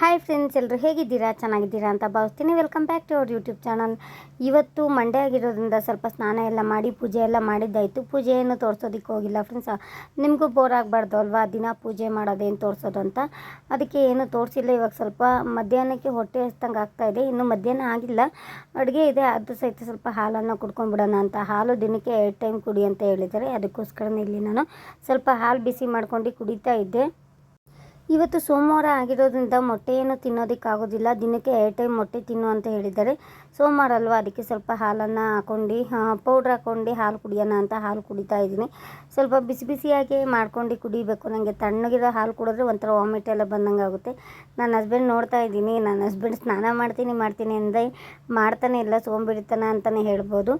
Hi friends ಎಲ್ಲರೂ ಹೇಗಿದ್ದೀರಾ? ಚೆನ್ನಾಗಿದ್ದೀರಾ ಅಂತ ಭಾವಿಸ್ತೀನಿ. Welcome back to our YouTube channel ಇವತ್ತು ಮಂಡೇ ಆಗಿರೋದ್ರಿಂದ ಸ್ವಲ್ಪ ಸ್ನಾನ ಎಲ್ಲ ಮಾಡಿ, ಪೂಜೆ ಎಲ್ಲ ಮಾಡಿದ್ದಾಯಿತು. ಪೂಜೆಯನ್ನು ತೋರಿಸೋದಕ್ಕೆ ಹೋಗಿಲ್ಲ ಫ್ರೆಂಡ್ಸ್ ನಿಮಗೂ ಬೋರ್ ಆಗಬಾರ್ದು ಅಲ್ವಾ? ದಿನ ಪೂಜೆ ಮಾಡೋದೇನು ತೋರಿಸೋದು ಅಂತ. ಅದಕ್ಕೆ ಏನು ತೋರಿಸಿಲ್ಲ. ಇವಾಗ ಸ್ವಲ್ಪ ಮಧ್ಯಾಹ್ನಕ್ಕೆ ಹೊಟ್ಟೆ ಹಸ್ತಂಗೆ ಆಗ್ತಾಯಿದೆ ಇನ್ನು ಮಧ್ಯಾಹ್ನ ಆಗಿಲ್ಲ. ಅಡುಗೆ ಇದೆ. ಅದು ಸಹಿತ ಸ್ವಲ್ಪ ಹಾಲನ್ನು ಕುಡ್ಕೊಂಡ್ಬಿಡೋಣ ಅಂತ. ಹಾಲು ದಿನಕ್ಕೆ ಎರಡು ಟೈಮ್ ಕುಡಿ ಅಂತ ಹೇಳಿದ್ದಾರೆ. ಅದಕ್ಕೋಸ್ಕರನೇ ಇಲ್ಲಿ ನಾನು ಸ್ವಲ್ಪ ಹಾಲು ಬಿಸಿ ಮಾಡ್ಕೊಂಡು ಕುಡಿತಾ ಇದ್ದೆ. ಇವತ್ತು ಸೋಮವಾರ ಆಗಿರೋದ್ರಿಂದ ಮೊಟ್ಟೆಯನ್ನು ತಿನ್ನೋದಕ್ಕಾಗೋದಿಲ್ಲ. ದಿನಕ್ಕೆ ಎರಡು ಟೈಮ್ ಮೊಟ್ಟೆ ತಿನ್ನು ಅಂತ ಹೇಳಿದ್ದಾರೆ. ಸೋಮವಾರ ಅಲ್ವಾ? ಅದಕ್ಕೆ ಸ್ವಲ್ಪ ಹಾಲನ್ನು ಹಾಕೊಂಡು ಪೌಡ್ರ್ ಹಾಕ್ಕೊಂಡು ಹಾಲು ಕುಡಿಯೋಣ ಅಂತ ಹಾಲು ಕುಡಿತಾ ಇದ್ದೀನಿ. ಸ್ವಲ್ಪ ಬಿಸಿ ಬಿಸಿಯಾಗಿ ಮಾಡ್ಕೊಂಡು ಕುಡಿಬೇಕು. ನನಗೆ ತಣ್ಣಗಿರೋ ಹಾಲು ಕುಡಿದ್ರೆ ಒಂಥರ ವಾಮಿಟ್ ಎಲ್ಲ ಬಂದಂಗೆ ಆಗುತ್ತೆ. ನನ್ನ ಹಸ್ಬೆಂಡ್ ನೋಡ್ತಾ ಇದ್ದೀನಿ. ನನ್ನ ಹಸ್ಬೆಂಡ್ ಸ್ನಾನ ಮಾಡ್ತೀನಿ ಮಾಡ್ತೀನಿ ಅಂದರೆ ಮಾಡ್ತಾನೆ ಇಲ್ಲ, ಸೋಂಬಿಡ್ತಾನೆ ಅಂತಲೇ ಹೇಳ್ಬೋದು.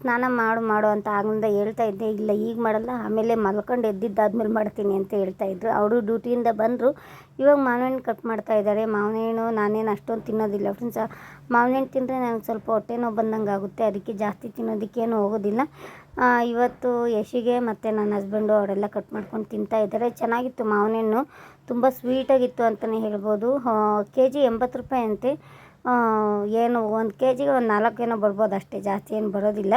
ಸ್ನಾನ ಮಾಡು ಮಾಡು ಅಂತ ಆಗಿಂದ ಹೇಳ್ತಾ ಇದ್ದೆ. ಇಲ್ಲ, ಈಗ ಮಾಡಲ್ಲ. ಆಮೇಲೆ ಮಲ್ಕೊಂಡು ಎದ್ದಿದ್ದಾದ್ಮೇಲೆ ಮಾಡ್ತೀನಿ ಅಂತ ಹೇಳ್ತಾ ಇದ್ದರು ಅವರು ಡ್ಯೂಟಿಯಿಂದ ಬಂದರು. ಇವಾಗ ಮಾವಿನ ಕಟ್ ಮಾಡ್ತಾ ಇದ್ದಾರೆ. ಮಾವಿನ ಹಣ್ಣು ನಾನೇನು ಅಷ್ಟೊಂದು ತಿನ್ನೋದಿಲ್ಲ. ಫ್ರೆಂಡ್ಸ್ ಮಾವಿನ ತಿಂದರೆ ನನಗೆ ಸ್ವಲ್ಪ ಹೊಟ್ಟೆ ನೋವು ಬಂದಂಗೆ ಆಗುತ್ತೆ. ಅದಕ್ಕೆ ಜಾಸ್ತಿ ತಿನ್ನೋದಕ್ಕೇನು ಹೋಗೋದಿಲ್ಲ. ಇವತ್ತು ಯಶಿಗೆ ಮತ್ತು ನನ್ನ ಹಸ್ಬೆಂಡು ಅವರೆಲ್ಲ ಕಟ್ ಮಾಡ್ಕೊಂಡು ತಿಂತಾ ಇದ್ದಾರೆ. ಚೆನ್ನಾಗಿತ್ತು ಮಾವಿನ ಹಣ್ಣು ತುಂಬ ಸ್ವೀಟಾಗಿತ್ತು ಅಂತಲೇ ಹೇಳ್ಬೋದು. ಕೆ ಜಿ ಎಂಬತ್ತು ರೂಪಾಯಿ ಅಂತೆ. ಏನು ಒಂದು ಕೆ ಜಿಗೆ ಒಂದು ನಾಲ್ಕು ಏನೋ ಬರ್ಬೋದು. ಅಷ್ಟೇ ಜಾಸ್ತಿ ಏನು ಬರೋದಿಲ್ಲ.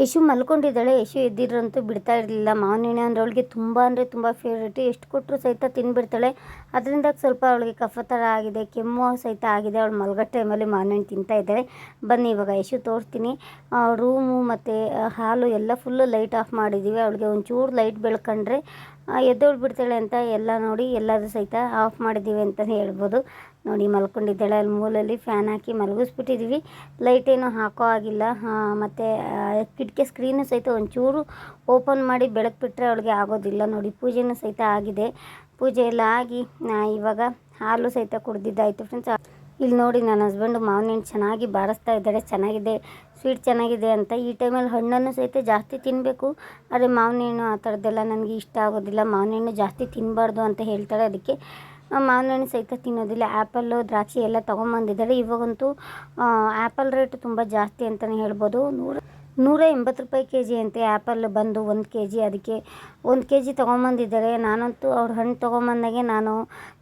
ಯಶು ಮಲ್ಕೊಂಡಿದ್ದಾಳೆ. ಯಶು ಎದ್ದಿದ್ರಂತೂ ಬಿಡ್ತಾ ಇರಲಿಲ್ಲ. ಮಾವಿನ ಹಣ್ಣು ಅಂದರೆ ಅವಳಿಗೆ ತುಂಬ ಅಂದರೆ ತುಂಬ ಫೇವ್ರೇಟು ಎಷ್ಟು ಕೊಟ್ಟರು ಸಹಿತ ತಿಂದುಬಿಡ್ತಾಳೆ ಅದರಿಂದ ಸ್ವಲ್ಪ ಅವಳಿಗೆ ಕಫ ಥರ ಆಗಿದೆ, ಕೆಮ್ಮು ಸಹಿತ ಆಗಿದೆ. ಅವಳು ಮಲ್ಗೋ ಟೈಮಲ್ಲಿ ಮಾವಿನ ಹಣ್ಣು ತಿಂತಾ ಇದ್ದಾಳೆ. ಬನ್ನಿ, ಇವಾಗ ಯಶು ತೋರಿಸ್ತೀನಿ. ರೂಮು ಮತ್ತು ಹಾಲು ಎಲ್ಲ ಫುಲ್ಲು ಲೈಟ್ ಆಫ್ ಮಾಡಿದ್ದೀವಿ ಅವಳಿಗೆ ಒಂಚೂರು ಲೈಟ್ ಬೆಳ್ಕೊಂಡ್ರೆ ಎದ್ದೋಳು ಬಿಡ್ತಾಳೆ ಅಂತ ಎಲ್ಲ ನೋಡಿ ಎಲ್ಲದೂ ಸಹಿತ ಆಫ್ ಮಾಡಿದ್ದೀವಿ ಅಂತಲೇ ಹೇಳ್ಬೋದು. ನೋಡಿ ಮಲ್ಕೊಂಡಿದ್ದಾಳೆ. ಅಲ್ಲಿ ಮೂಲಲ್ಲಿ ಫ್ಯಾನ್ ಹಾಕಿ ಮಲಗಿಸ್ಬಿಟ್ಟಿದ್ದೀವಿ ಲೈಟ್ ಹಾಕೋ ಆಗಿಲ್ಲ ಮತ್ತು ಕಿಟಕಿ ಸ್ಕ್ರೀನು ಸಹಿತ ಒಂಚೂರು ಓಪನ್ ಮಾಡಿ ಬೆಳಕು ಬಿಟ್ಟರೆ ಅವಳಿಗೆ ಆಗೋದಿಲ್ಲ. ನೋಡಿ, ಪೂಜೆನೂ ಸಹಿತ ಆಗಿದೆ. ಪೂಜೆ ಎಲ್ಲ ಆಗಿ ಇವಾಗ ಹಾಲು ಸಹಿತ ಕುಡ್ದಿದ್ದಾಯಿತು ಫ್ರೆಂಡ್ಸ್ ಇಲ್ಲಿ ನೋಡಿ, ನನ್ನ ಹಸ್ಬೆಂಡು ಮಾವಿನ ಹಣ್ಣು ಚೆನ್ನಾಗಿ ಬಾರಿಸ್ತಾ ಇದ್ದಾರೆ ಚೆನ್ನಾಗಿದೆ ಸ್ವೀಟ್ ಚೆನ್ನಾಗಿದೆ ಅಂತ. ಈ ಟೈಮಲ್ಲಿ ಹಣ್ಣನ್ನು ಸಹಿತ ಜಾಸ್ತಿ ತಿನ್ನಬೇಕು ಆದರೆ ಮಾವಿನ ಹಣ್ಣು ಆ ಥರದ್ದೆಲ್ಲ ನನಗೆ ಇಷ್ಟ ಆಗೋದಿಲ್ಲ. ಮಾವಿನ ಹಣ್ಣು ಜಾಸ್ತಿ ತಿನ್ನಬಾರ್ದು ಅಂತ ಹೇಳ್ತಾರೆ ಅದಕ್ಕೆ ಮಾವಿನ ಹಣ್ಣು ಸಹಿತ ತಿನ್ನೋದಿಲ್ಲ. ಆ್ಯಪಲ್ಲು ದ್ರಾಕ್ಷಿ ಎಲ್ಲ ತೊಗೊಂಬಂದಿದ್ದಾರೆ ಇವಾಗಂತೂ ಆ್ಯಪಲ್ ರೇಟ್ ತುಂಬ ಜಾಸ್ತಿ ಅಂತಲೇ ಹೇಳ್ಬೋದು. ನೂರ ನೂರ ಎಂಬತ್ತು ರೂಪಾಯಿ ಕೆ ಜಿ ಅಂತೆ ಆ್ಯಪಲ್ ಬಂದು ಒಂದು ಕೆ ಜಿ ಅದಕ್ಕೆ ಒಂದು ಕೆ ಜಿ ತೊಗೊಂಬಂದಿದ್ದಾರೆ ನಾನಂತೂ ಅವ್ರ ಹಣ್ಣು ತೊಗೊಂಬಂದಾಗೆ ನಾನು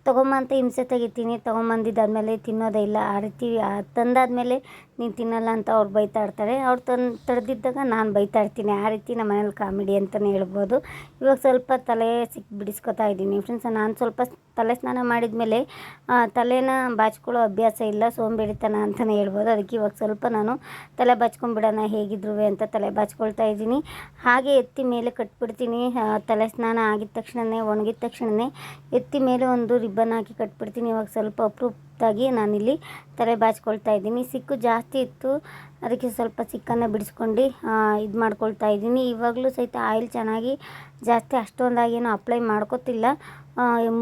ತೊಗೊಂಬಂತ ಹಿಂಸೆ ತೆಗಿತೀನಿ. ತೊಗೊಂಬಂದಿದ್ದಾದ್ಮೇಲೆ ತಿನ್ನೋದೇ ಇಲ್ಲ. ಆ ರೀತಿ ಆ ತಂದಾದ್ಮೇಲೆ ನೀನು ತಿನ್ನಲ್ಲ ಅಂತ ಅವ್ರು ಬೈತಾ ಇರ್ತಾರೆ. ಅವ್ರು ತಂದು ತಡೆದಿದ್ದಾಗ ನಾನು ಬೈತಾ ಇರ್ತೀನಿ. ಆ ರೀತಿ ನಮ್ಮ ಮನೇಲಿ ಕಾಮಿಡಿ ಅಂತಲೇ ಹೇಳ್ಬೋದು. ಇವಾಗ ಸ್ವಲ್ಪ ತಲೆ ಸಿಕ್ಕಿ ಬಿಡಿಸ್ಕೊತಾ ಇದ್ದೀನಿ ಫ್ರೆಂಡ್ಸ್ ನಾನು ಸ್ವಲ್ಪ ತಲೆ ಸ್ನಾನ ಮಾಡಿದ ಮೇಲೆ ತಲೆನ ಬಾಚ್ಕೊಳ್ಳೋ ಅಭ್ಯಾಸ ಇಲ್ಲ. ಸೋಂಬೇಡಿತನ ಅಂತಲೇ ಹೇಳ್ಬೋದು. ಅದಕ್ಕೆ ಇವಾಗ ಸ್ವಲ್ಪ ನಾನು ತಲೆ ಬಾಚ್ಕೊಂಡ್ಬಿಡೋಣ ಹೇಗಿದ್ರು ಅಂತ ತಲೆ ಬಾಚ್ಕೊಳ್ತಾ ಇದ್ದೀನಿ. ಹಾಗೆ ಎತ್ತಿ ಮೇಲೆ ಕಟ್ಬಿಡ್ತೀನಿ. ತಲೆ ಸ್ನಾನ ಆಗಿದ ತಕ್ಷಣವೇ ಒಣಗಿದ ತಕ್ಷಣವೇ ಎತ್ತಿ ಮೇಲೆ ಒಂದು ರಿಬ್ಬನ್ ಹಾಕಿ ಕಟ್ಬಿಡ್ತೀನಿ ಇವಾಗ ಸ್ವಲ್ಪ ಅಪರೂಪದಾಗಿ ನಾನಿಲ್ಲಿ ತಲೆ ಬಾಚ್ಕೊಳ್ತಾ ಇದ್ದೀನಿ. ಸಿಕ್ಕು ಜಾಸ್ತಿ ಇತ್ತು. ಅದಕ್ಕೆ ಸ್ವಲ್ಪ ಸಿಕ್ಕನ್ನು ಬಿಡಿಸ್ಕೊಂಡು ಇದು ಮಾಡ್ಕೊಳ್ತಾ ಇದ್ದೀನಿ. ಇವಾಗಲೂ ಸಹಿತ ಆಯಿಲ್ ಚೆನ್ನಾಗಿ ಜಾಸ್ತಿ ಅಷ್ಟೊಂದಾಗೇನು ಅಪ್ಲೈ ಮಾಡ್ಕೋತಿಲ್ಲ.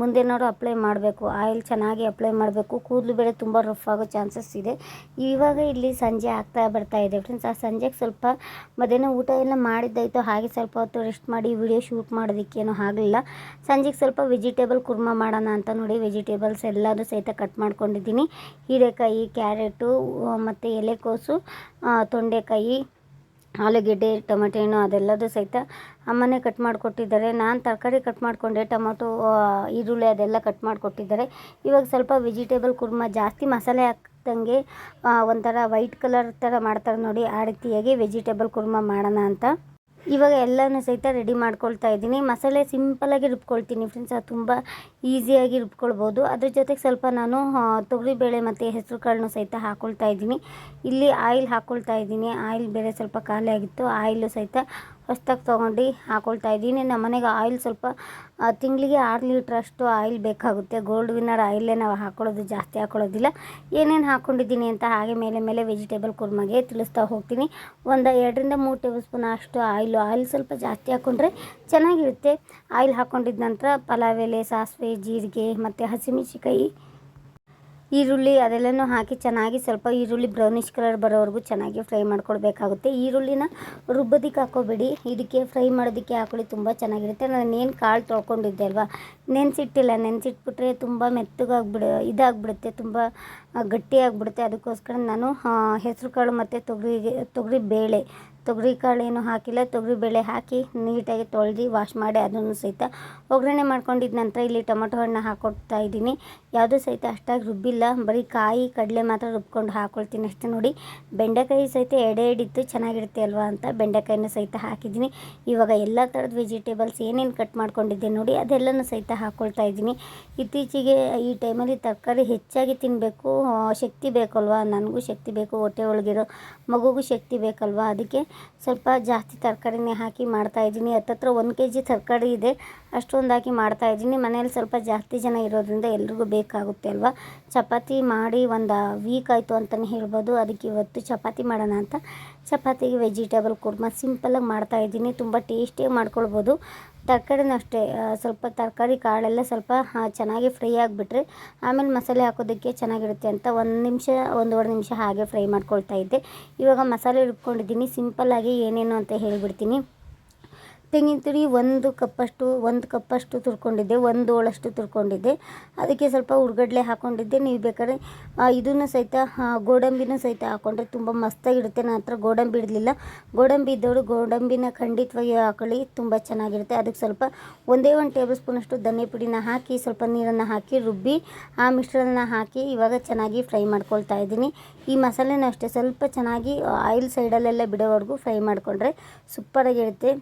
ಮುಂದೆ ಅಪ್ಲೈ ಮಾಡಬೇಕು. ಆಯಿಲ್ ಚೆನ್ನಾಗಿ ಅಪ್ಲೈ ಮಾಡಬೇಕು. ಕೂದಲು ಬೇರೆ ತುಂಬ ರಫ್ ಆಗೋ ಚಾನ್ಸಸ್ ಇದೆ. ಇವಾಗ ಇಲ್ಲಿ ಸಂಜೆ ಆಗ್ತಾ ಬರ್ತಾ ಇದೆ ಫ್ರೆಂಡ್ಸ್ ಆ ಸಂಜೆಗೆ ಸ್ವಲ್ಪ ಮಧ್ಯಾಹ್ನ ಊಟ ಎಲ್ಲ ಮಾಡಿದ್ದಾಯಿತು. ಹಾಗೆ ಸ್ವಲ್ಪ ಹೊತ್ತು ರೆಸ್ಟ್ ಮಾಡಿ ವಿಡಿಯೋ ಶೂಟ್ ಮಾಡೋದಕ್ಕೇನು ಆಗಲಿಲ್ಲ. ಸಂಜೆಗೆ ಸ್ವಲ್ಪ ವೆಜಿಟೇಬಲ್ ಕುರ್ಮಾ ಮಾಡೋಣ ಅಂತ ನೋಡಿ. ವೆಜಿಟೇಬಲ್ಸ್ ಎಲ್ಲದೂ ಸಹಿತ ಕಟ್ ಮಾಡ್ಕೊಂಡಿದ್ದೀನಿ. ಹೀರೆಕಾಯಿ, ಕ್ಯಾರೆಟು ಮತ್ತು ಎಲೆಕೋಸು ತೊಂಡೆಕಾಯಿ, ಆಲೂಗೆಡ್ಡೆ, ಟೊಮೆಟೊ ಹಣ್ಣು ಅದೆಲ್ಲದೂ ಸಹಿತ ಅಮ್ಮನೇ ಕಟ್ ಮಾಡಿಕೊಟ್ಟಿದ್ದಾರೆ. ನಾನು ತರಕಾರಿ ಕಟ್ ಮಾಡಿಕೊಂಡೆ, ಟೊಮೊಟೊ ಈರುಳ್ಳಿ ಅದೆಲ್ಲ ಕಟ್ ಮಾಡಿಕೊಟ್ಟಿದ್ದಾರೆ. ಇವಾಗ ಸ್ವಲ್ಪ ವೆಜಿಟೇಬಲ್ ಕುರ್ಮ ಜಾಸ್ತಿ ಮಸಾಲೆ ಹಾಕ್ದಂಗೆ ಒಂಥರ ವೈಟ್ ಕಲರ್ ಥರ ಮಾಡ್ತಾರೆ ನೋಡಿ, ಆ ರೀತಿಯಾಗಿ ವೆಜಿಟೇಬಲ್ ಕುರ್ಮ ಮಾಡೋಣ ಅಂತ. ಇವಾಗ ಎಲ್ಲನೂ ಸಹಿತ ರೆಡಿ ಮಾಡ್ಕೊಳ್ತಾ ಇದ್ದೀನಿ. ಮಸಾಲೆ ಸಿಂಪಲಾಗಿ ರುಬ್ಕೊಳ್ತೀನಿ ಫ್ರೆಂಡ್ಸ್. ಅದು ತುಂಬ ಈಸಿಯಾಗಿ ರುಬ್ಕೊಳ್ಬೋದು. ಅದ್ರ ಜೊತೆಗೆ ಸ್ವಲ್ಪ ನಾನು ತೊಗರಿಬೇಳೆ ಮತ್ತು ಹೆಸರು ಕಾಳನ್ನು ಸಹಿತ ಹಾಕ್ಕೊಳ್ತಾ ಇದ್ದೀನಿ. ಇಲ್ಲಿ ಆಯಿಲ್ ಹಾಕ್ಕೊಳ್ತಾ ಇದ್ದೀನಿ. ಆಯಿಲ್ ಬೇರೆ ಸ್ವಲ್ಪ ಖಾಲಿ ಆಗಿತ್ತು. ಆಯಿಲು ಸಹಿತ ಹೊಸ್ದಾಗಿ ತೊಗೊಂಡು ಹಾಕ್ಕೊಳ್ತಾ ಇದ್ದೀನಿ. ನಮ್ಮ ಮನೆಗೆ ಆಯಿಲ್ ಸ್ವಲ್ಪ ತಿಂಗಳಿಗೆ ಆರು ಲೀಟ್ರಷ್ಟು ಆಯಿಲ್ ಬೇಕಾಗುತ್ತೆ. ಗೋಲ್ಡ್ ವಿನ್ನರ್ ಆಯಿಲೇ ನಾವು ಹಾಕ್ಕೊಳ್ಳೋದು ಜಾಸ್ತಿ ಹಾಕ್ಕೊಳ್ಳೋದಿಲ್ಲ ಏನೇನು ಹಾಕ್ಕೊಂಡಿದ್ದೀನಿ ಅಂತ ಹಾಗೆ ಮೇಲೆ ಮೇಲೆ ವೆಜಿಟೇಬಲ್ ಕುರ್ಮಗೆ ತಿಳಿಸ್ತಾ ಹೋಗ್ತೀನಿ. ಒಂದು ಎರಡರಿಂದ ಮೂರು ಟೇಬಲ್ ಸ್ಪೂನ್ ಅಷ್ಟು ಆಯಿಲು. ಆಯಿಲ್ ಸ್ವಲ್ಪ ಜಾಸ್ತಿ ಹಾಕ್ಕೊಂಡ್ರೆ ಚೆನ್ನಾಗಿರುತ್ತೆ. ಆಯಿಲ್ ಹಾಕ್ಕೊಂಡಿದ್ದ ನಂತರ ಪಲಾವ್ ಎಲೆ, ಸಾಸಿವೆ ಜೀರಿಗೆ ಮತ್ತು ಹಸಿಮೆಣ್ಸಿಕಾಯಿ ಈರುಳ್ಳಿ ಅದೆಲ್ಲನೂ ಹಾಕಿ ಚೆನ್ನಾಗಿ ಸ್ವಲ್ಪ ಈರುಳ್ಳಿ ಬ್ರೌನಿಷ್ ಕಲರ್ ಬರೋವರೆಗೂ ಚೆನ್ನಾಗಿ ಫ್ರೈ ಮಾಡ್ಕೊಳ್ಬೇಕಾಗುತ್ತೆ ಈರುಳ್ಳಿನ ರುಬ್ಬೋದಕ್ಕೆ ಹಾಕೋಬೇಡಿ. ಇದಕ್ಕೆ ಫ್ರೈ ಮಾಡೋದಕ್ಕೆ ಹಾಕೊಳ್ಳಿ ತುಂಬ ಚೆನ್ನಾಗಿರುತ್ತೆ. ನಾನು ಏನು ಕಾಳು ತೊಳ್ಕೊಂಡಿದ್ದೆ ಅಲ್ವಾ? ನೆನೆಸಿಟ್ಟಿಲ್ಲ. ನೆನೆಸಿಟ್ಬಿಟ್ರೆ ತುಂಬ ಮೆತ್ತಗಾಗ್ಬಿಡ, ಇದಾಗ್ಬಿಡುತ್ತೆ, ತುಂಬ ಗಟ್ಟಿಯಾಗ್ಬಿಡುತ್ತೆ. ಅದಕ್ಕೋಸ್ಕರ ನಾನು ಹೆಸರು ಕಾಳು ಮತ್ತು ತೊಗರಿಗೆ, ತೊಗರಿ ಬೇಳೆ ತೊಗರಿ ಕಾಳು ಏನು ಹಾಕಿಲ್ಲ. ತೊಗರಿ ಬೇಳೆ ಹಾಕಿ ನೀಟಾಗಿ ತೊಳೆದು ವಾಶ್ ಮಾಡಿ ಅದನ್ನು ಸಹಿತ ಒಗ್ಗರಣೆ ಮಾಡ್ಕೊಂಡಿದ್ದ ನಂತರ ಇಲ್ಲಿ ಟೊಮೊಟೊ ಹಣ್ಣು ಹಾಕೊಡ್ತಾ ಇದ್ದೀನಿ. ಯಾವುದೂ ಸಹಿತ ಅಷ್ಟಾಗಿ ರುಬ್ಬಿಲ್ಲ. ಬರೀ ಕಾಯಿ, ಕಡಲೆ ಮಾತ್ರ ರುಬ್ಕೊಂಡು ಹಾಕ್ಕೊಳ್ತೀನಿ ಅಷ್ಟೇ ನೋಡಿ. ಬೆಂಡೆಕಾಯಿ ಸಹಿತ ಎಡೆ ಎಡಿತ್ತು ಚೆನ್ನಾಗಿರುತ್ತೆ ಅಲ್ವಾ ಅಂತ ಬೆಂಡೆಕಾಯಿನ ಸಹಿತ ಹಾಕಿದ್ದೀನಿ. ಇವಾಗ ಎಲ್ಲ ಥರದ ವೆಜಿಟೇಬಲ್ಸ್ ಏನೇನು ಕಟ್ ಮಾಡ್ಕೊಂಡಿದ್ದೆ ನೋಡಿ, ಅದೆಲ್ಲನೂ ಸಹಿತ ಹಾಕ್ಕೊಳ್ತಾ ಇದ್ದೀನಿ. ಇತ್ತೀಚೆಗೆ ಈ ಟೈಮಲ್ಲಿ ತರಕಾರಿ ಹೆಚ್ಚಾಗಿ ತಿನ್ನಬೇಕು ಶಕ್ತಿ ಬೇಕಲ್ವಾ? ನನಗೂ ಶಕ್ತಿ ಬೇಕು, ಹೊಟ್ಟೆ ಒಳಗಿರೋ ಮಗುಗೂ ಶಕ್ತಿ ಬೇಕಲ್ವಾ? ಅದಕ್ಕೆ ಸ್ವಲ್ಪ ಜಾಸ್ತಿ ತರಕಾರಿನೇ ಹಾಕಿ ಮಾಡ್ತಾಯಿದ್ದೀನಿ ಹತ್ತತ್ರ ಒಂದು ಕೆ ಜಿ ತರಕಾರಿ ಇದೆ. ಅಷ್ಟೊಂದು ಹಾಕಿ ಮಾಡ್ತಾಯಿದ್ದೀನಿ ಮನೇಲಿ ಸ್ವಲ್ಪ ಜಾಸ್ತಿ ಜನ ಇರೋದ್ರಿಂದ ಎಲ್ರಿಗೂ ಬೇಕಾಗುತ್ತೆ ಅಲ್ವಾ? ಚಪಾತಿ ಮಾಡಿ ಒಂದು ವೀಕ್ ಆಯಿತು ಅಂತಲೇ ಹೇಳ್ಬೋದು. ಅದಕ್ಕೆ ಇವತ್ತು ಚಪಾತಿ ಮಾಡೋಣ ಅಂತ. ಚಪಾತಿಗೆ ವೆಜಿಟೇಬಲ್ ಕುರ್ಮ ಸಿಂಪಲಾಗಿ ಮಾಡ್ತಾಯಿದ್ದೀನಿ ತುಂಬ ಟೇಸ್ಟಿಯಾಗಿ ಮಾಡ್ಕೊಳ್ಬೋದು. ತರಕಾರಿನೂ ಅಷ್ಟೇ ಸ್ವಲ್ಪ ತರಕಾರಿ ಕಾಳೆಲ್ಲ ಸ್ವಲ್ಪ ಚೆನ್ನಾಗಿ ಫ್ರೈ ಆಗಿಬಿಟ್ರೆ ಆಮೇಲೆ ಮಸಾಲೆ ಹಾಕೋದಕ್ಕೆ ಚೆನ್ನಾಗಿರುತ್ತೆ ಅಂತ ಒಂದು ನಿಮಿಷ, ಒಂದೂವರೆ ನಿಮಿಷ ಹಾಗೆ ಫ್ರೈ ಮಾಡ್ಕೊಳ್ತಾ ಇದ್ದೆ. ಇವಾಗ ಮಸಾಲೆ ರುಬ್ಕೊಂಡಿದ್ದೀನಿ. ಸಿಂಪಲ್ಲಾಗಿ ಏನೇನು ಅಂತ ಹೇಳಿಬಿಡ್ತೀನಿ. ತೆಂಗಿನ ತುರಿ ಒಂದು ಕಪ್ಪಷ್ಟು ಒಂದು ಕಪ್ಪಷ್ಟು ತುರ್ಕೊಂಡಿದ್ದೆ, ಒಂದು ಓಳಷ್ಟು ತುರ್ಕೊಂಡಿದ್ದೆ. ಅದಕ್ಕೆ ಸ್ವಲ್ಪ ಉರ್ಗಡ್ಲೆ ಹಾಕ್ಕೊಂಡಿದ್ದೆ ನೀವು ಬೇಕಾದ್ರೆ ಇದನ್ನು ಸಹಿತ ಗೋಡಂಬಿನೂ ಸಹಿತ ಹಾಕ್ಕೊಂಡ್ರೆ ತುಂಬ ಮಸ್ತಾಗಿರುತ್ತೆ ನನ್ನ ಹತ್ರ ಗೋಡಂಬಿ ಇಡಲಿಲ್ಲ. ಗೋಡಂಬಿ ಇದ್ದವರು ಗೋಡಂಬಿನ ಖಂಡಿತವಾಗಿ ಹಾಕೊಳ್ಳಿ. ತುಂಬ ಚೆನ್ನಾಗಿರುತ್ತೆ. ಅದಕ್ಕೆ ಸ್ವಲ್ಪ ಒಂದೇ ಒಂದು ಟೇಬಲ್ ಸ್ಪೂನಷ್ಟು ಧನಿಯ ಪುಡಿನ ಹಾಕಿ, ಸ್ವಲ್ಪ ನೀರನ್ನು ಹಾಕಿ ರುಬ್ಬಿ, ಆ ಮಿಶ್ರಣ ಹಾಕಿ ಇವಾಗ ಚೆನ್ನಾಗಿ ಫ್ರೈ ಮಾಡ್ಕೊಳ್ತಾ ಇದ್ದೀನಿ. ಈ ಮಸಾಲೆನೂ ಅಷ್ಟೇ. ಸ್ವಲ್ಪ ಚೆನ್ನಾಗಿ ಆಯಿಲ್ ಸೈಡಲ್ಲೆಲ್ಲ ಬಿಡೋವರೆಗೂ ಫ್ರೈ ಮಾಡಿಕೊಂಡ್ರೆ ಸೂಪರಾಗಿರುತ್ತೆ.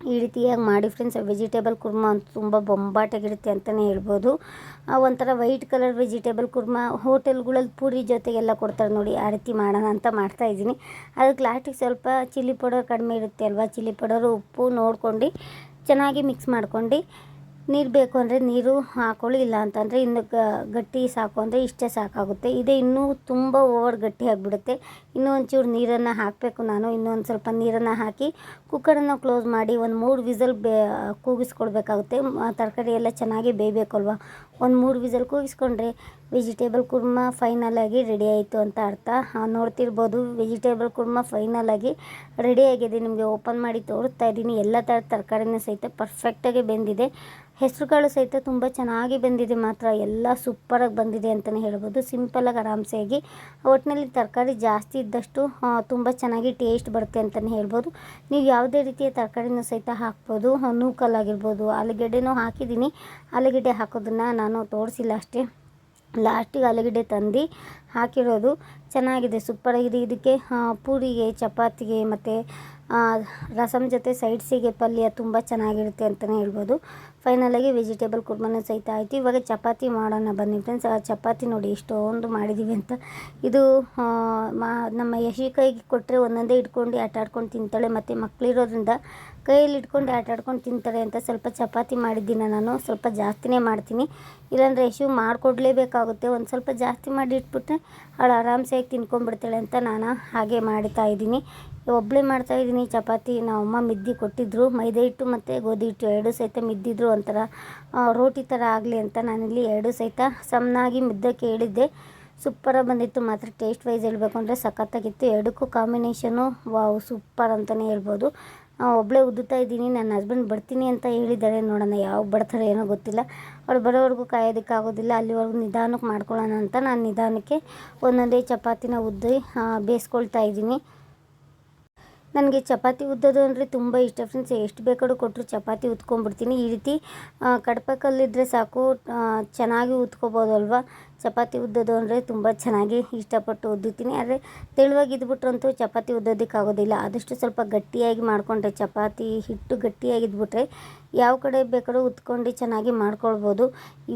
ಈ ರೀತಿಯಾಗಿ ಮಾಡಿ ಫ್ರೆಂಡ್ಸ್ ವೆಜಿಟೇಬಲ್ ಕುರ್ಮ ಅಂತೂ ತುಂಬ ಬೊಂಬಾಟಾಗಿರುತ್ತೆ ಅಂತಲೇ ಹೇಳ್ಬೋದು. ಒಂಥರ ವೈಟ್ ಕಲರ್ ವೆಜಿಟೇಬಲ್ ಕುರ್ಮ ಹೋಟೆಲ್ಗಳಲ್ಲಿ ಪೂರಿ ಜೊತೆಗೆಲ್ಲ ಕೊಡ್ತಾರೆ ನೋಡಿ, ಆ ರೀತಿ ಮಾಡೋಣ ಅಂತ ಮಾಡ್ತಾಯಿದ್ದೀನಿ ಅದಕ್ಕೆ ಲಾಸ್ಟಿಗೆ ಸ್ವಲ್ಪ ಚಿಲ್ಲಿ ಪೌಡರ್ ಕಡಿಮೆ ಇರುತ್ತೆ ಅಲ್ವಾ? ಚಿಲ್ಲಿ ಪೌಡರು ಉಪ್ಪು ನೋಡ್ಕೊಂಡು ಚೆನ್ನಾಗಿ ಮಿಕ್ಸ್ ಮಾಡ್ಕೊಂಡು ನೀರು ಬೇಕು ಅಂದರೆ ನೀರು ಹಾಕೊಳ್ಳಿ, ಇಲ್ಲ ಅಂತಂದರೆ ಇನ್ನು ಗಟ್ಟಿ ಸಾಕು ಅಂದರೆ ಇಷ್ಟೇ ಸಾಕಾಗುತ್ತೆ. ಇದೇ ಇನ್ನೂ ತುಂಬ ಓವರ್ ಗಟ್ಟಿ ಆಗಿಬಿಡುತ್ತೆ. ಇನ್ನೂ ಒಂಚೂರು ನೀರನ್ನು ಹಾಕಬೇಕು ನಾನು. ಇನ್ನೊಂದು ಸ್ವಲ್ಪ ನೀರನ್ನು ಹಾಕಿ ಕುಕ್ಕರನ್ನು ಕ್ಲೋಸ್ ಮಾಡಿ ಒಂದು ಮೂರು ವಿಸಲ್ ಬೇ ಕೂಗಿಸ್ಕೊಳ್ಬೇಕಾಗುತ್ತೆ ತರಕಾರಿ ಎಲ್ಲ ಚೆನ್ನಾಗಿ ಬೇಯಬೇಕಲ್ವ? ಒಂದು ಮೂರು ವಿಸಲ್ ಕೂಗಿಸ್ಕೊಂಡ್ರೆ ವೆಜಿಟೇಬಲ್ ಕುರ್ಮ ಫೈನಲ್ ಆಗಿ ರೆಡಿ ಆಯಿತು ಅಂತ ಅರ್ಥ. ನೋಡ್ತಿರ್ಬೋದು. ವೆಜಿಟೇಬಲ್ ಕುರ್ಮ ಫೈನಲ್ ಆಗಿ ರೆಡಿ ಆಗಿದೆ. ನಿಮಗೆ ಓಪನ್ ಮಾಡಿ ತೋರಿಸ್ತಾ ಇದ್ದೀನಿ. ಎಲ್ಲ ಥರ ತರಕಾರಿನೂ ಸಹಿತ ಪರ್ಫೆಕ್ಟಾಗಿ ಬೆಂದಿದೆ. ಹೆಸರುಗಳು ಸಹಿತ ತುಂಬ ಚೆನ್ನಾಗಿ ಬಂದಿದೆ ಮಾತ್ರ. ಎಲ್ಲ ಸೂಪರಾಗಿ ಬಂದಿದೆ ಅಂತಲೇ ಹೇಳ್ಬೋದು. ಸಿಂಪಲಾಗಿ ಆರಾಮ್ಸೆಯಾಗಿ. ಒಟ್ಟಿನಲ್ಲಿ ತರಕಾರಿ ಜಾಸ್ತಿ ಇದ್ದಷ್ಟು ತುಂಬ ಚೆನ್ನಾಗಿ ಟೇಸ್ಟ್ ಬರುತ್ತೆ ಅಂತಲೇ ಹೇಳ್ಬೋದು. ನೀವು ಯಾವುದೇ ರೀತಿಯ ತರಕಾರಿನೂ ಸಹಿತ ಹಾಕ್ಬೋದು. ನೂಕಲ್ಲಾಗಿರ್ಬೋದು ಆಲೂಗಡ್ಡೆನೂ ಹಾಕಿದ್ದೀನಿ. ಆಲೂಗಡ್ಡೆ ಹಾಕೋದನ್ನು ನಾನು ತೋರಿಸಿಲ್ಲ ಅಷ್ಟೇ. ಲಾಸ್ಟಿಗೆ ಆಲೂಗಡ್ಡೆ ತಂದು ಹಾಕಿರೋದು ಚೆನ್ನಾಗಿದೆ ಸೂಪರಾಗಿದೆ. ಇದಕ್ಕೆ ಪೂರಿಗೆ ಚಪಾತಿಗೆ ಮತ್ತು ರಸಮ್ ಜೊತೆ ಸೈಡ್ಸಿಗೆ ಪಲ್ಯ ತುಂಬ ಚೆನ್ನಾಗಿರುತ್ತೆ ಅಂತಲೇ ಹೇಳ್ಬೋದು. ಫೈನಲಾಗಿ ವೆಜಿಟೇಬಲ್ ಕುರ್ಮನ ಸಹಿತ ಆಯಿತು. ಇವಾಗ ಚಪಾತಿ ಮಾಡೋಣ ಬನ್ನಿ ಫ್ರೆಂಡ್ಸ್ ಚಪಾತಿ ನೋಡಿ ಎಷ್ಟೊಂದು ಮಾಡಿದ್ದೀವಿ ಅಂತ. ಇದು ಮಾ, ನಮ್ಮ ಯಶಿ ಕೈಗೆ ಕೊಟ್ಟರೆ ಒಂದೊಂದೇ ಇಟ್ಕೊಂಡು ಆಟ ಆಡ್ಕೊಂಡು ತಿಂತಾಳೆ. ಮತ್ತು ಮಕ್ಕಳಿರೋದ್ರಿಂದ ಕೈಯಲ್ಲಿ ಇಟ್ಕೊಂಡು ಆಟ ಆಡ್ಕೊಂಡು ತಿಂತಾರೆ ಅಂತ ಸ್ವಲ್ಪ ಚಪಾತಿ ಮಾಡಿದ್ದೀನಿ ನಾನು. ಸ್ವಲ್ಪ ಜಾಸ್ತಿನೇ ಮಾಡ್ತೀನಿ. ಇಲ್ಲಾಂದರೆ ಯಶು ಮಾಡಿಕೊಡ್ಲೇಬೇಕಾಗುತ್ತೆ. ಒಂದು ಸ್ವಲ್ಪ ಜಾಸ್ತಿ ಮಾಡಿ ಇಟ್ಬಿಟ್ರೆ ಅವಳು ಆರಾಮ್ಸೆ ತಿನ್ಕೊಂಡ್ಬಿಡ್ತಾಳೆ ಅಂತ ನಾನು ಹಾಗೆ ಮಾಡ್ತಾ ಇದ್ದೀನಿ. ಒಬ್ಬಳೇ ಮಾಡ್ತಾಯಿದ್ದೀನಿ ಚಪಾತಿ. ಅಮ್ಮ ಮಿದ್ದಿ ಕೊಟ್ಟಿದ್ದರು ಮೈದಾ ಹಿಟ್ಟು ಮತ್ತು ಗೋಧಿ ಹಿಟ್ಟು ಎರಡು ಸಹಿತ ಮಿದ್ದಿದ್ರು ಒಂಥರ ರೋಟಿ ಥರ ಆಗಲಿ ಅಂತ ನಾನಿಲ್ಲಿ ಎರಡು ಸಹಿತ ಸಮನಾಗಿ ಮಿದ್ದಕ್ಕೆ ಹೇಳಿದ್ದೆ. ಸೂಪರಾಗಿ ಬಂದಿತ್ತು, ಮಾತ್ರ ಟೇಸ್ಟ್ ವೈಸ್ ಹೇಳಬೇಕು ಅಂದರೆ ಸಖತ್ತಾಗಿತ್ತು. ಎರಡಕ್ಕೂ ಕಾಂಬಿನೇಷನು ವಾವ್, ಸೂಪರ್ ಅಂತಲೇ ಹೇಳ್ಬೋದು. ಒಬ್ಬಳೇ ಉದ್ದುತ್ತಾ ಇದ್ದೀನಿ ನನ್ನ ಹಸ್ಬೆಂಡ್ ಬರ್ತೀನಿ ಅಂತ ಹೇಳಿದ್ದಾರೆ. ನೋಡೋಣ ಯಾವ ಬರ್ತಾರೆ ಏನೋ ಗೊತ್ತಿಲ್ಲ. ಅವ್ರು ಬರೋವರೆಗೂ ಕಾಯೋದಕ್ಕಾಗೋದಿಲ್ಲ ಅಲ್ಲಿವರೆಗೂ ನಿಧಾನಕ್ಕೆ ಮಾಡ್ಕೊಳ್ಳೋಣ ಅಂತ ನಾನು ನಿಧಾನಕ್ಕೆ ಒಂದೊಂದೇ ಚಪಾತಿನ ಉದ್ದಿ ಬೇಯಿಸ್ಕೊಳ್ತಾ ಇದ್ದೀನಿ ನನಗೆ ಚಪಾತಿ ಉದ್ದೋದು ಅಂದರೆ ತುಂಬ ಇಷ್ಟ ಫ್ರೆಂಡ್ಸ್ ಎಷ್ಟು ಬೇಕಾದ್ರೂ ಕೊಟ್ಟರು ಚಪಾತಿ ಉತ್ಕೊಂಡ್ಬಿಡ್ತೀನಿ. ಈ ರೀತಿ ಕಡಪ ಕಲ್ಲಿದ್ದರೆ ಸಾಕು ಚೆನ್ನಾಗಿ ಉತ್ಕೋಬೋದಲ್ವ ಚಪಾತಿ ಉದ್ದೋದು ಅಂದರೆ ತುಂಬ ಚೆನ್ನಾಗಿ ಇಷ್ಟಪಟ್ಟು ಉದ್ದುತ್ತೀನಿ ಆದರೆ ತೆಳುವಾಗಿ ಇದ್ಬಿಟ್ರಂತೂ ಚಪಾತಿ ಉದ್ದೋದಕ್ಕಾಗೋದಿಲ್ಲ ಆದಷ್ಟು ಸ್ವಲ್ಪ ಗಟ್ಟಿಯಾಗಿ ಮಾಡಿಕೊಂಡ್ರೆ, ಚಪಾತಿ ಹಿಟ್ಟು ಗಟ್ಟಿಯಾಗಿದ್ಬಿಟ್ರೆ ಯಾವ ಕಡೆ ಬೇಕಾದ್ರೂ ಉತ್ಕೊಂಡು ಚೆನ್ನಾಗಿ ಮಾಡ್ಕೊಳ್ಬೋದು.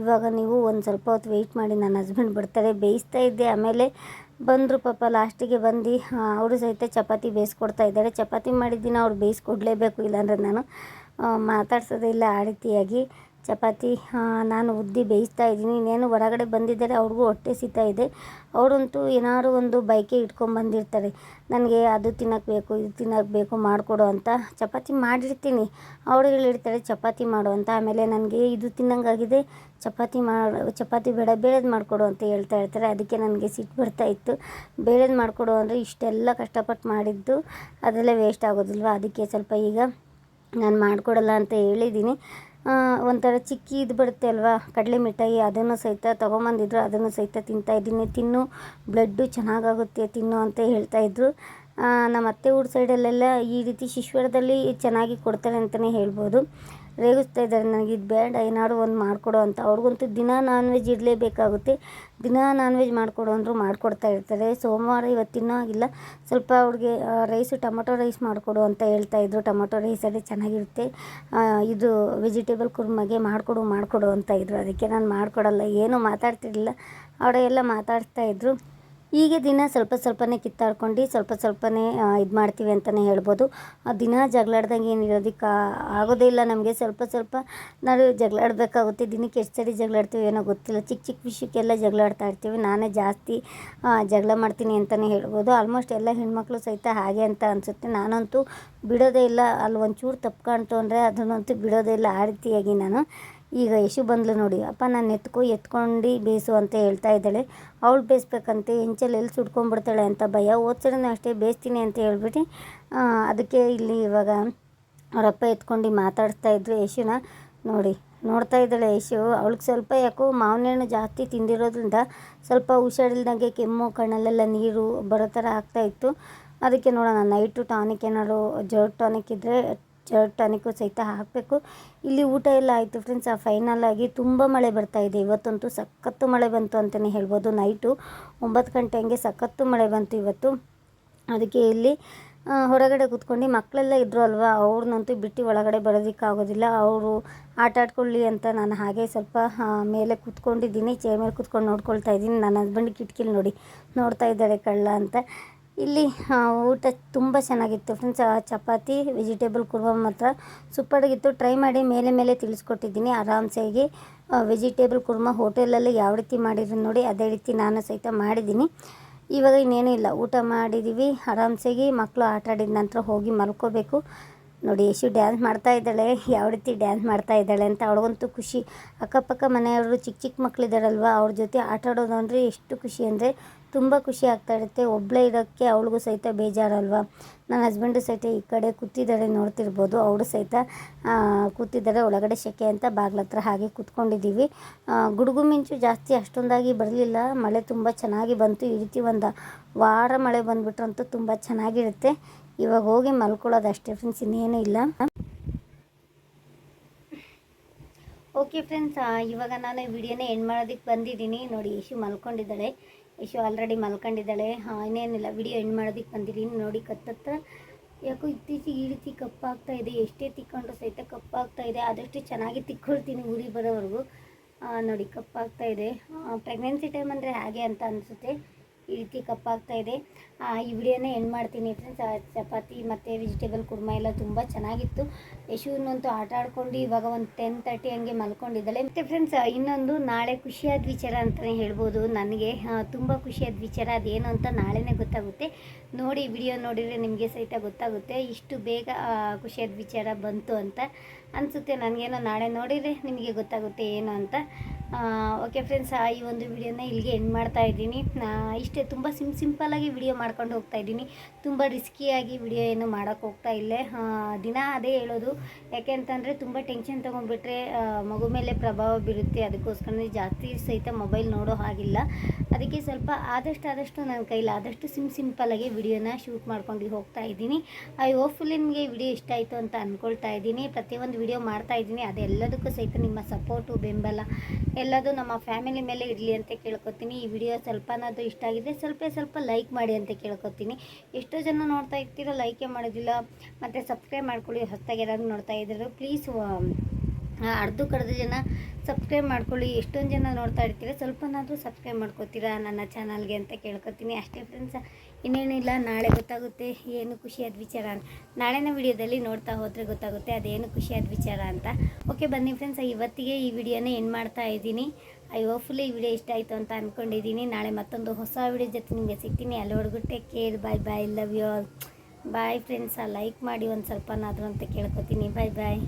ಇವಾಗ ನೀವು ಒಂದು ಸ್ವಲ್ಪ ಹೊತ್ತು ವೆಯ್ಟ್ ಮಾಡಿ, ನನ್ನ ಹಸ್ಬೆಂಡ್ ಬರ್ತಾರೆ, ಬೇಯಿಸ್ತಾ ಇದ್ದೆ. ಆಮೇಲೆ ಬಂದರು ಪಾಪ ಲಾಸ್ಟಿಗೆ ಬಂದು ಅವರು ಸಹಿತ ಚಪಾತಿ ಬೇಯಿಸ್ಕೊಡ್ತಾ ಇದ್ದಾರೆ. ಚಪಾತಿ ಮಾಡಿದ್ದಿನ ಅವ್ರು ಬೇಯಿಸ್ಕೊಡ್ಲೇಬೇಕು ಇಲ್ಲಾಂದರೆ ನಾನು ಮಾತಾಡ್ಸೋದೇ ಇಲ್ಲ ಆ ರೀತಿಯಾಗಿ ಚಪಾತಿ ನಾನು ಉದ್ದಿ ಬೇಯಿಸ್ತಾ ಇದ್ದೀನಿ. ಇನ್ನೇನು ಹೊರಗಡೆ ಬಂದಿದ್ದಾರೆ ಅವ್ರಿಗೂ ಹೊಟ್ಟೆ ಸಿಗ್ತಾ ಇದೆ. ಅವರಂತೂ ಏನಾದ್ರು ಒಂದು ಬೈಕೆ ಇಟ್ಕೊಂಡು ಬಂದಿರ್ತಾರೆ. ನನಗೆ ಅದು ತಿನ್ನೋಕೆ ಬೇಕು, ಇದು ತಿನ್ನೋಕೆ ಬೇಕು, ಮಾಡಿಕೊಡು ಅಂತ ಚಪಾತಿ ಮಾಡಿರ್ತೀನಿ. ಅವರು ಹೇಳಿರ್ತಾರೆ, ಚಪಾತಿ ಮಾಡು ಅಂತ. ಆಮೇಲೆ ನನಗೆ ಇದು ತಿನ್ನಂಗಾಗಿದೆ. ಚಪಾತಿ ಮಾಡಿ ಚಪಾತಿ ಬೇಡ ಬೇಳೆದು ಮಾಡಿಕೊಡು ಅಂತ ಹೇಳ್ತಾ ಇರ್ತಾರೆ. ಅದಕ್ಕೆ ನನಗೆ ಸಿಟ್ಟು ಬರ್ತಾ ಇತ್ತು. ಬೇಳೆದು ಮಾಡಿಕೊಡು ಅಂದರೆ ಇಷ್ಟೆಲ್ಲ ಕಷ್ಟಪಟ್ಟು ಮಾಡಿದ್ದು ಅದೆಲ್ಲ ವೇಸ್ಟ್ ಆಗೋದಿಲ್ವ? ಅದಕ್ಕೆ ಸ್ವಲ್ಪ ಈಗ ನಾನು ಮಾಡಿಕೊಡಲ್ಲ ಅಂತ ಹೇಳಿದ್ದೀನಿ. ಒಂಥರ ಚಿಕ್ಕಿ ಇದು ಬರುತ್ತೆ ಅಲ್ವಾ? ಕಡಲೆ ಮಿಠಾಯಿ ಅದನ್ನು ಸಹಿತ ತೊಗೊಂಬಂದಿದ್ರು, ಅದನ್ನು ಸಹಿತ ತಿಂತಾಯಿದ್ದೀನಿ ತಿನ್ನು, ಬ್ಲಡ್ಡು ಚೆನ್ನಾಗಾಗುತ್ತೆ, ತಿನ್ನು ಅಂತ ಹೇಳ್ತಾಯಿದ್ರು ನಮ್ಮ ಅತ್ತೆ ಊರ ಸೈಡಲ್ಲೆಲ್ಲ ಈ ರೀತಿ ಶಿಶ್ವರದಲ್ಲಿ ಚೆನ್ನಾಗಿ ಕೊಡ್ತಾರೆ ಅಂತಲೇ ಹೇಳ್ಬೋದು. ರೇಗಿಸ್ತಾ ಇದ್ದಾರೆ. ನನಗೆ ಇದು ಬೇಡ, ಏನಾದ್ರು ಒಂದು ಮಾಡಿಕೊಡು ಅಂತ. ಅವ್ರಿಗಂತೂ ದಿನ ನಾನ್ ವೆಜ್ ಇರಲೇಬೇಕಾಗುತ್ತೆ ದಿನ ನಾನ್ ವೆಜ್ ಮಾಡಿಕೊಡು ಅಂದರೂ ಮಾಡಿಕೊಡ್ತಾ ಇರ್ತಾರೆ. ಸೋಮವಾರ ಇವತ್ತು ತಿನ್ನೋ ಹಾಗಿಲ್ಲ ಸ್ವಲ್ಪ ಅವ್ರಿಗೆ ರೈಸು ಟೊಮೊಟೊ ರೈಸ್ ಮಾಡಿಕೊಡು ಅಂತ ಹೇಳ್ತಾ ಇದ್ರು. ಟೊಮೊಟೊ ರೈಸಲ್ಲಿ ಚೆನ್ನಾಗಿರುತ್ತೆ. ಇದು ವೆಜಿಟೇಬಲ್ ಕುರ್ಮಗೆ ಮಾಡಿಕೊಡು ಮಾಡಿಕೊಡು ಅಂತ ಇದ್ರು. ಅದಕ್ಕೆ ನಾನು ಮಾಡಿಕೊಡಲ್ಲ. ಏನೂ ಮಾತಾಡ್ತಿರಲಿಲ್ಲ. ಅವರೆಲ್ಲ ಮಾತಾಡ್ತಾ ಇದ್ರು. ಹೀಗೆ ದಿನ ಸ್ವಲ್ಪ ಸ್ವಲ್ಪನೇ ಕಿತ್ತಾಡ್ಕೊಂಡು ಸ್ವಲ್ಪ ಸ್ವಲ್ಪನೇ ಇದು ಮಾಡ್ತೀವಿ ಅಂತಲೇ ಹೇಳ್ಬೋದು. ದಿನ ಜಗಳಾಡ್ದಂಗೆ ಏನಿರೋದಕ್ಕೆ ಆಗೋದೇ ಇಲ್ಲ ನಮಗೆ. ಸ್ವಲ್ಪ ಸ್ವಲ್ಪ ನಾವು ಜಗಳಾಡಬೇಕಾಗುತ್ತೆ. ದಿನಕ್ಕೆ ಎಷ್ಟು ಸರಿ ಜಗಳಾಡ್ತೀವಿ ಏನೋ ಗೊತ್ತಿಲ್ಲ. ಚಿಕ್ಕ ಚಿಕ್ಕ ವಿಷಯಕ್ಕೆಲ್ಲ ಜಗಳಾಡ್ತಾ ಇರ್ತೀವಿ. ನಾನೇ ಜಾಸ್ತಿ ಜಗಳ ಮಾಡ್ತೀನಿ ಅಂತಲೇ ಹೇಳ್ಬೋದು. ಆಲ್ಮೋಸ್ಟ್ ಎಲ್ಲ ಹೆಣ್ಮಕ್ಳು ಸಹಿತ ಹಾಗೆ ಅಂತ ಅನಿಸುತ್ತೆ. ನಾನಂತೂ ಬಿಡೋದೇ ಇಲ್ಲ. ಅಲ್ಲಿ ಒಂಚೂರು ತಪ್ಪು ಕಾಣ್ತು ಅಂದರೆ ಅದನ್ನಂತೂ ಬಿಡೋದೇ ಇಲ್ಲ ಆ ರೀತಿಯಾಗಿ ನಾನು ಈಗ ಯಶು ಬಂದ್ಲು ನೋಡಿ, ಅಪ್ಪ, ನಾನು ಎತ್ಕೊ, ಎತ್ಕೊಂಡು ಬೇಯಿಸು ಅಂತ ಹೇಳ್ತಾ ಇದ್ದಾಳೆ. ಅವಳು ಬೇಯಿಸ್ಬೇಕಂತೆ ಹೆಂಚಲ್ಲಿ ಎಲ್ಲಿ ಸುಟ್ಕೊಂಡ್ಬಿಡ್ತಾಳೆ ಅಂತ ಭಯ. ಓದ್ಸಡನೂ ಅಷ್ಟೇ ಬೇಯಿಸ್ತೀನಿ ಅಂತ ಹೇಳ್ಬಿಟ್ಟು ಅದಕ್ಕೆ ಇಲ್ಲಿ ಇವಾಗ ಅವರಪ್ಪ ಎತ್ಕೊಂಡು ಮಾತಾಡ್ತಾ ಇದ್ರು ಯಶುನ. ನೋಡಿ, ನೋಡ್ತಾ ಇದ್ದಾಳೆ ಯಶು, ಅವಳಿಗೆ ಸ್ವಲ್ಪ ಯಾಕೋ ಮಾವಿನ ಹಣ್ಣು ಜಾಸ್ತಿ ತಿಂದಿರೋದ್ರಿಂದ ಸ್ವಲ್ಪ ಹುಷಾರಿಲ್ದಂಗೆ ಕೆಮ್ಮು, ಕಣ್ಣಲ್ಲೆಲ್ಲ ನೀರು ಬರೋ ಥರ ಆಗ್ತಾ ಇತ್ತು. ಅದಕ್ಕೆ ನೋಡೋಣ, ನೈಟು ಟಾನಿಕ್ ಏನಾದ್ರು ಜೋರ್ ಟಾನಿಕ್ ಇದ್ದರೆ ಟಾನಿಕ್ಕು ಸಹಿತ ಹಾಕಬೇಕು. ಇಲ್ಲಿ ಊಟ ಎಲ್ಲ ಆಯಿತು ಫ್ರೆಂಡ್ಸ್ ಆ ಫೈನಲ್ ಆಗಿ ತುಂಬ ಮಳೆ ಬರ್ತಾ ಇದೆ. ಇವತ್ತಂತೂ ಸಖತ್ತು ಮಳೆ ಬಂತು ಅಂತಲೇ ಹೇಳ್ಬೋದು. ನೈಟು ಒಂಬತ್ತು ಗಂಟೆ ಹಂಗೆ ಸಖತ್ತು ಮಳೆ ಬಂತು ಇವತ್ತು. ಅದಕ್ಕೆ ಇಲ್ಲಿ ಹೊರಗಡೆ ಕೂತ್ಕೊಂಡು ಮಕ್ಕಳೆಲ್ಲ ಇದ್ದರು ಅಲ್ವಾ? ಅವ್ರನ್ನಂತೂ ಬಿಟ್ಟು ಒಳಗಡೆ ಬರೋದಕ್ಕಾಗೋದಿಲ್ಲ ಅವರು ಆಟ ಆಡ್ಕೊಳ್ಳಿ ಅಂತ ನಾನು ಹಾಗೆ ಸ್ವಲ್ಪ ಮೇಲೆ ಕೂತ್ಕೊಂಡಿದ್ದೀನಿ. ಚೇರ್ ಮೇಲೆ ಕೂತ್ಕೊಂಡು ನೋಡ್ಕೊಳ್ತಾ ಇದ್ದೀನಿ. ನನ್ನ ಹಸ್ಬೆಂಡ್ ಕಿಟಕಿಲಿ ನೋಡಿ ನೋಡ್ತಾ ಇದ್ದಾರೆ ಕಳ್ಳ ಅಂತ. ಇಲ್ಲಿ ಊಟ ತುಂಬ ಚೆನ್ನಾಗಿತ್ತು. ಫ್ರೆಂಡ್ಸ್ ಚಪಾತಿ ವೆಜಿಟೇಬಲ್ ಕುರ್ಮ ಮಾತ್ರ ಸೂಪರಾಗಿತ್ತು ಟ್ರೈ ಮಾಡಿ ಮೇಲೆ ಮೇಲೆ ತಿಳಿಸ್ಕೊಟ್ಟಿದ್ದೀನಿ. ಆರಾಮ್ಸಾಗಿ ವೆಜಿಟೇಬಲ್ ಕುರ್ಮ ಹೋಟೆಲಲ್ಲಿ ಯಾವ ರೀತಿ ಮಾಡಿದ್ರು ನೋಡಿ, ಅದೇ ರೀತಿ ನಾನು ಸಹಿತ ಮಾಡಿದ್ದೀನಿ. ಇವಾಗ ಇನ್ನೇನೂ ಇಲ್ಲ. ಊಟ ಮಾಡಿದ್ದೀವಿ ಆರಾಮ್ಸಾಗಿ ಮಕ್ಕಳು ಆಟ ಆಡಿದ ನಂತರ ಹೋಗಿ ಮಲ್ಕೋಬೇಕು. ನೋಡಿ, ಯಶು ಡ್ಯಾನ್ಸ್ ಮಾಡ್ತಾ ಇದ್ದಾಳೆ. ಯಾವ ರೀತಿ ಡ್ಯಾನ್ಸ್ ಮಾಡ್ತಾ ಇದ್ದಾಳೆ ಅಂತ ಅವಳಿಗಂತೂ ಖುಷಿ. ಅಕ್ಕಪಕ್ಕ ಮನೆಯವರು ಚಿಕ್ಕ ಚಿಕ್ಕ ಮಕ್ಕಳಿದ್ದಾರಲ್ವ ಅವ್ರ ಜೊತೆ ಆಟ ಆಡೋದು ಅಂದರೆ ಎಷ್ಟು ಖುಷಿ ಅಂದರೆ ತುಂಬ ಖುಷಿ ಆಗ್ತಾ ಇರುತ್ತೆ. ಒಬ್ಬಳೇ ಇರೋಕ್ಕೆ ಅವಳಿಗೂ ಸಹಿತ ಬೇಜಾರಲ್ವ? ನನ್ನ ಹಸ್ಬೆಂಡು ಸಹಿತ ಈ ಕಡೆ ಕೂತಿದ್ದಾರೆ ನೋಡ್ತಿರ್ಬೋದು. ಅವಳು ಸಹಿತ ಕೂತಿದ್ದಾರೆ. ಒಳಗಡೆ ಸೆಕೆ ಅಂತ ಬಾಗ್ಲ ಹತ್ರ ಹಾಗೆ ಕೂತ್ಕೊಂಡಿದ್ದೀವಿ. ಗುಡುಗು ಮಿಂಚು ಜಾಸ್ತಿ ಅಷ್ಟೊಂದಾಗಿ ಬರಲಿಲ್ಲ. ಮಳೆ ತುಂಬ ಚೆನ್ನಾಗಿ ಬಂತು. ಈ ರೀತಿ ಒಂದು ವಾರ ಮಳೆ ಬಂದ್ಬಿಟ್ರಂತೂ ತುಂಬ ಚೆನ್ನಾಗಿರುತ್ತೆ. ಇವಾಗ ಹೋಗಿ ಮಲ್ಕೊಳ್ಳೋದು ಅಷ್ಟೇ ಫ್ರೆಂಡ್ಸ್ ಇನ್ನೇನು ಇಲ್ಲ. ಓಕೆ ಫ್ರೆಂಡ್ಸ್ ಇವಾಗ ನಾನು ವಿಡಿಯೋನ ಎಂಡ್ ಮಾಡೋದಕ್ಕೆ ಬಂದಿದ್ದೀನಿ. ನೋಡಿ ಯಶು ಮಲ್ಕೊಂಡಿದ್ದಾಳೆ. ಯಶು ಆಲ್ರೆಡಿ ಮಲ್ಕೊಂಡಿದ್ದಾಳೆ. ಇನ್ನೇನಿಲ್ಲ, ವಿಡಿಯೋ ಎಂಡ್ ಮಾಡೋದಕ್ಕೆ ಬಂದಿದ್ದೀನಿ. ನೋಡಿ ಕತ್ತತ್ತ. ಯಾಕೋ ಇತ್ತೀಚೆಗೆ ಈ ಕಪ್ಪಾಗ್ತಾ ಇದೆ. ಎಷ್ಟೇ ತಿಕ್ಕೊಂಡ್ರು ಸಹಿತ ಕಪ್ಪಾಗ್ತಾ ಇದೆ. ಆದಷ್ಟು ಚೆನ್ನಾಗಿ ತಿಕ್ಕೊಳ್ತೀನಿ ಊರಿ ಬರೋವರೆಗೂ. ನೋಡಿ ಕಪ್ಪಾಗ್ತಾ ಇದೆ. ಪ್ರೆಗ್ನೆನ್ಸಿ ಟೈಮ್ ಅಂದರೆ ಹಾಗೆ ಅಂತ ಅನಿಸುತ್ತೆ. ಈ ರೀತಿ ಕಪ್ಪಾಗ್ತಾ ಇದೆ. ಈ ವಿಡಿಯೋನ ಎಂಡ್ ಮಾಡ್ತೀನಿ ಫ್ರೆಂಡ್ಸ್ ಚಪಾತಿ ಮತ್ತು ವೆಜಿಟೇಬಲ್ ಕುರ್ಮಾ ಎಲ್ಲ ತುಂಬ ಚೆನ್ನಾಗಿತ್ತು. ಯಶುನಂತೂ ಆಟ ಆಡ್ಕೊಂಡು ಇವಾಗ ಒಂದು ಟೆನ್ ತರ್ಟಿ ಹಂಗೆ ಮಲ್ಕೊಂಡಿದ್ದಾಳೆ. ಮತ್ತು ಫ್ರೆಂಡ್ಸ್ ಇನ್ನೊಂದು ನಾಳೆ ಖುಷಿಯಾದ ವಿಚಾರ ಅಂತಲೇ ಹೇಳ್ಬೋದು. ನನಗೆ ತುಂಬ ಖುಷಿಯಾದ ವಿಚಾರ. ಅದೇನು ಅಂತ ನಾಳೆನೇ ಗೊತ್ತಾಗುತ್ತೆ. ನೋಡಿ, ವಿಡಿಯೋ ನೋಡಿದರೆ ನಿಮಗೆ ಸಹಿತ ಗೊತ್ತಾಗುತ್ತೆ. ಇಷ್ಟು ಬೇಗ ಖುಷಿಯಾದ ವಿಚಾರ ಬಂತು ಅಂತ ಅನಿಸುತ್ತೆ. ನನಗೇನೋ ನಾಳೆ ನೋಡಿದರೆ ನಿಮಗೆ ಗೊತ್ತಾಗುತ್ತೆ ಏನು ಅಂತ. ಓಕೆ ಫ್ರೆಂಡ್ಸ್ ಈ ಒಂದು ವಿಡಿಯೋನ ಇಲ್ಲಿಗೆ ಎಂಡ್ ಮಾಡ್ತಾ ಇದ್ದೀನಿ. ಇಷ್ಟೇ ತುಂಬ ಸಿಂ ಸಿಂಪಲ್ಲಾಗಿ ವಿಡಿಯೋ ಮಾಡ್ಕೊಂಡು ಹೋಗ್ತಾ ಇದ್ದೀನಿ. ತುಂಬ ರಿಸ್ಕಿಯಾಗಿ ವಿಡಿಯೋ ಏನು ಮಾಡೋಕ್ಕೆ ಹೋಗ್ತಾ ಇಲ್ಲೇ. ದಿನ ಅದೇ ಹೇಳೋದು. ಯಾಕೆ ಅಂತಂದರೆ ತುಂಬ ಟೆನ್ಷನ್ ತೊಗೊಂಡ್ಬಿಟ್ರೆ ಮಗು ಮೇಲೆ ಪ್ರಭಾವ ಬೀರುತ್ತೆ. ಅದಕ್ಕೋಸ್ಕರ ಜಾಸ್ತಿ ಸಹಿತ ಮೊಬೈಲ್ ನೋಡೋ ಹಾಗಿಲ್ಲ. ಅದಕ್ಕೆ ಸ್ವಲ್ಪ ಆದಷ್ಟು ಆದಷ್ಟು ನನ್ನ ಕೈಲಿ ಆದಷ್ಟು ಸಿಮ್ ಸಿಂಪಲ್ಲಾಗಿ ವಿಡಿಯೋನ ಶೂಟ್ ಮಾಡ್ಕೊಂಡು ಹೋಗ್ತಾ ಇದ್ದೀನಿ. ಐ ಹೋಪ್ಫುಲಿ ನಿಮಗೆ ವಿಡಿಯೋ ಇಷ್ಟ ಆಯಿತು ಅಂತ ಅಂದ್ಕೊಳ್ತಾ ಇದ್ದೀನಿ. ಪ್ರತಿಯೊಂದು ವಿಡಿಯೋ ಮಾಡ್ತಾ ಇದ್ದೀನಿ. ಅದೆಲ್ಲದಕ್ಕೂ ಸಹಿತ ನಿಮ್ಮ ಸಪೋರ್ಟು ಬೆಂಬಲ ಎಲ್ಲದೂ ನಮ್ಮ ಫ್ಯಾಮಿಲಿ ಮೇಲೆ ಇರಲಿ ಅಂತ ಕೇಳ್ಕೊತೀನಿ. ಈ ವಿಡಿಯೋ ಸ್ವಲ್ಪನಾದರೂ ಇಷ್ಟ ಆಗಿದೆ, ಸ್ವಲ್ಪ ಸ್ವಲ್ಪ ಲೈಕ್ ಮಾಡಿ ಅಂತ ಕೇಳ್ಕೊತೀನಿ. ಎಷ್ಟೋ ಜನ ನೋಡ್ತಾ ಇರ್ತೀರೋ, ಲೈಕೇ ಮಾಡೋದಿಲ್ಲ. ಮತ್ತು ಸಬ್ಸ್ಕ್ರೈಬ್ ಮಾಡ್ಕೊಳ್ಳಿ, ಹೊಸದಾಗಿ ಯಾರಾದರೂ ನೋಡ್ತಾ ಇದ್ದರು ಪ್ಲೀಸ್ ಅರ್ಧ ಕರ್ಧ ಜನ ಸಬ್ಸ್ಕ್ರೈಬ್ ಮಾಡ್ಕೊಳ್ಳಿ. ಎಷ್ಟೊಂದು ಜನ ನೋಡ್ತಾ ಇರ್ತೀರ, ಸ್ವಲ್ಪನಾದರೂ ಸಬ್ಸ್ಕ್ರೈಬ್ ಮಾಡ್ಕೊತೀರಾ ನನ್ನ ಚಾನಲ್ಗೆ ಅಂತ ಕೇಳ್ಕೊತೀನಿ. ಅಷ್ಟೇ ಫ್ರೆಂಡ್ಸ್ ಇನ್ನೇನಿಲ್ಲ, ನಾಳೆ ಗೊತ್ತಾಗುತ್ತೆ ಏನು ಖುಷಿಯಾದ ವಿಚಾರ ಅಂತ. ನಾಳೆನ ವಿಡಿಯೋದಲ್ಲಿ ನೋಡ್ತಾ ಹೋದರೆ ಗೊತ್ತಾಗುತ್ತೆ ಅದೇನು ಖುಷಿಯಾದ ವಿಚಾರ ಅಂತ. ಓಕೆ ಬನ್ನಿ ಫ್ರೆಂಡ್ಸ್ ಇವತ್ತಿಗೆ ಈ ವಿಡಿಯೋನ ಏನು ಮಾಡ್ತಾ ಇದ್ದೀನಿ. ಐ ಹೋಪ್ಫುಲಿ ಈ ವಿಡಿಯೋ ಇಷ್ಟ ಆಯಿತು ಅಂತ ಅಂದ್ಕೊಂಡಿದ್ದೀನಿ ನಾಳೆ ಮತ್ತೊಂದು ಹೊಸ ವಿಡಿಯೋ ಜೊತೆ ನಿಮಗೆ ಸಿಗ್ತೀನಿ. ಅಲ್ಲಿವರೆಗೂ take care bye bye love you all bye friends like ಮಾಡಿ ಒಂದು ಸ್ವಲ್ಪನಾದರೂ ಅಂತ ಕೇಳ್ಕೊತೀನಿ. ಬಾಯ್ ಬಾಯ್